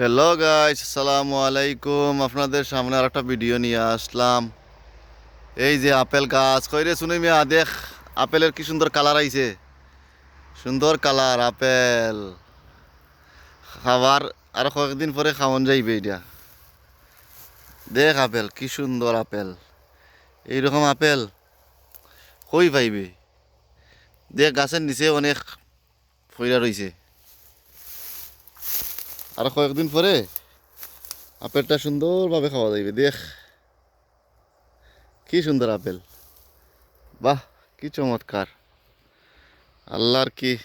Hello guys আসসালামু আলাইকুম আপনাদের সামনে আর একটা ভিডিও নিয়ে আসলাম। এই যে আপেল গাছ। কইরে শুনি মিয়া? দেখ, আপেলের কি সুন্দর কালার আইছে। সুন্দর কালার আপেল। খাবার আর কয়েকদিন পরে খাওয়ান যাইবে এটা। দেখ আপেল, কি সুন্দর আপেল। এইরকম আপেল কই পাইবে? দেখ, গাছের নিচে অনেক ফইরা রইছে। আর কয়েকদিন পরে আপেলটা সুন্দরভাবে খাওয়া যাইবে, দেখ। কি সুন্দর আপেল। বাহ, কি চমৎকার। আল্লাহর কি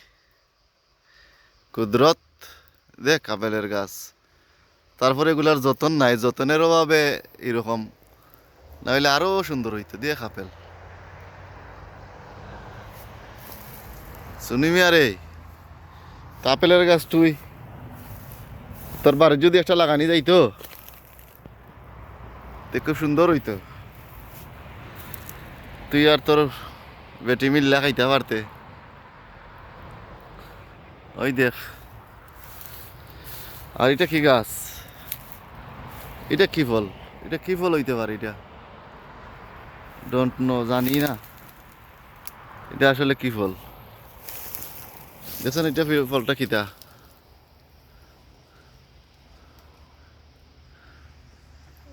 কুদরত। দেখ আপেলের গাছ। তারপরে এগুলার যতন নাই, যতনের অভাবে এরকম। নাহলে আরও সুন্দর হইতো, দেখ আপেল। শুনিমি আরে আপেলের গাছ তুই। তোর বাড়ির যদি একটা লাগানি যাইতো, তে খুব সুন্দর হইতো। তুই আর তোর বেটি মিল্লা খাইতে পারতে। ওই দেখ। আর এটা কি গাছ? এটা কি ফল? এটা কি ফল হইতে পারে এটা? ডোন্ট নো জানি না। এটা আসলে কি ফল? দেখছেন, এটা ফলটা কিতা?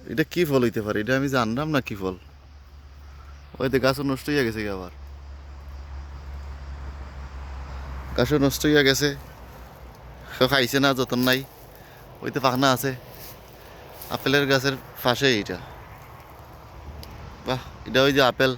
এটা কি ফল হইতে পারে? এটা আমি জানলাম না কি ফল। ওই তো গাছও নষ্ট হয়ে গেছে আবার। গাছও নষ্ট হয়ে গেছে। কেউ খাইছে না, যতন নাই। ওই তো পাখনা আছে। আপেলের গাছের পাশে এইটা। বাহ, এটা ওই যে আপেল।